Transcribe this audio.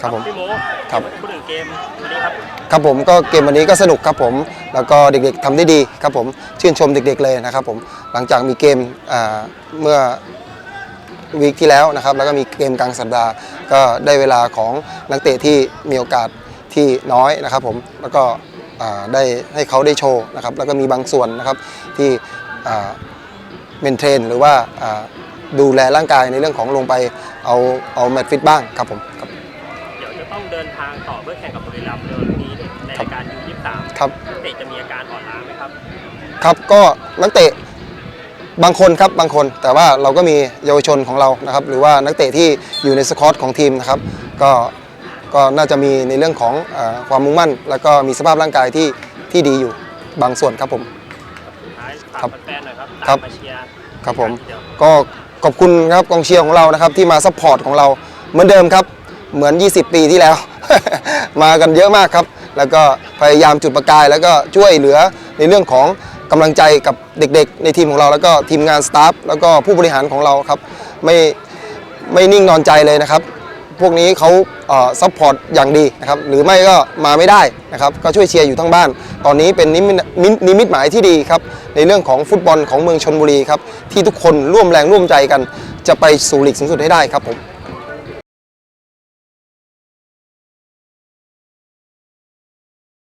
ครับผมพี่โมครับ พูดถึงเกมวันนี้ครับครับผมก็เกมวันนี้ก็สนุกครับผม แล้วก็เด็กๆทำได้ดีครับผมชื่นชมเด็กๆเลยนะครับผมหลังจากมีเกมอ่าเมื่อวีคที่แล้วนะครับ แล้วก็มีเกมกลางสัปดาห์ ก็ได้เวลาของนักเตะที่มีโอกาสที่น้อยนะครับผมแล้วก็อ่าได้ให้เขาได้โชว์นะครับ แล้วก็มีบางส่วนนะครับที่เมนเทรนหรือว่าอ่าดูแลร่างกายในเรื่องของลงไปเอาเอาแมตช์ฟิตบ้างครับผมครับเดี๋ยวจะ ต้องเดินทางต่อเพื่อแข่งกับบุรีรัมย์ในวันนี้ในรายการยู23ครับ นักเตะจะมีอาการอ่อนล้าไหมครับ ครับก็นักเตะบางคนครับบางคน แต่ว่าเราก็มีเยาวชนของเรานะครับ หรือว่านักเตะที่อยู่ในสควอตของทีมนะครับก็ก็น่าจะมีในเรื่องของเออความมุ่งมั่น แล้วก็มีสภาพร่างกายที่ที่ดีอยู่บางส่วนครับผม สุดท้ายฝากครับแฟนๆหน่อยครับครัตาบ มมาเชียร์ครับผม เดี๋ยวก็ขอบคุณครับกองเชียร์ของเรานะครับที่มาซัพพอร์ตของเราเหมือนเดิมครับ เหมือน 20 ปีที่แล้ว มากันเยอะมากครับ แล้วก็พยายามจุดประกาย แล้วก็ช่วยเหลือในเรื่องของกำลังใจกับเด็กๆ ในทีมของเรา แล้วก็ทีมงานสตาฟแล้วก็ผู้บริหารของเราครับไม่ไม่นิ่งนอนใจเลยนะครับ พวกนี้เขาซัพพอร์ตอย่างดีนะครับหรือไม่ก็มาไม่ได้นะครับก็ช่วยเชียร์อยู่ทั้งบ้าน ตอนนี้เป็นนิมิตนินิมิตหมายที่ดีครับในเรื่องของฟุตบอลของเมืองชนบุรีครับที่ทุกคนร่วมแรงร่วมใจกันจะไปสู่ลีกสูงสุดให้ได้ครับผม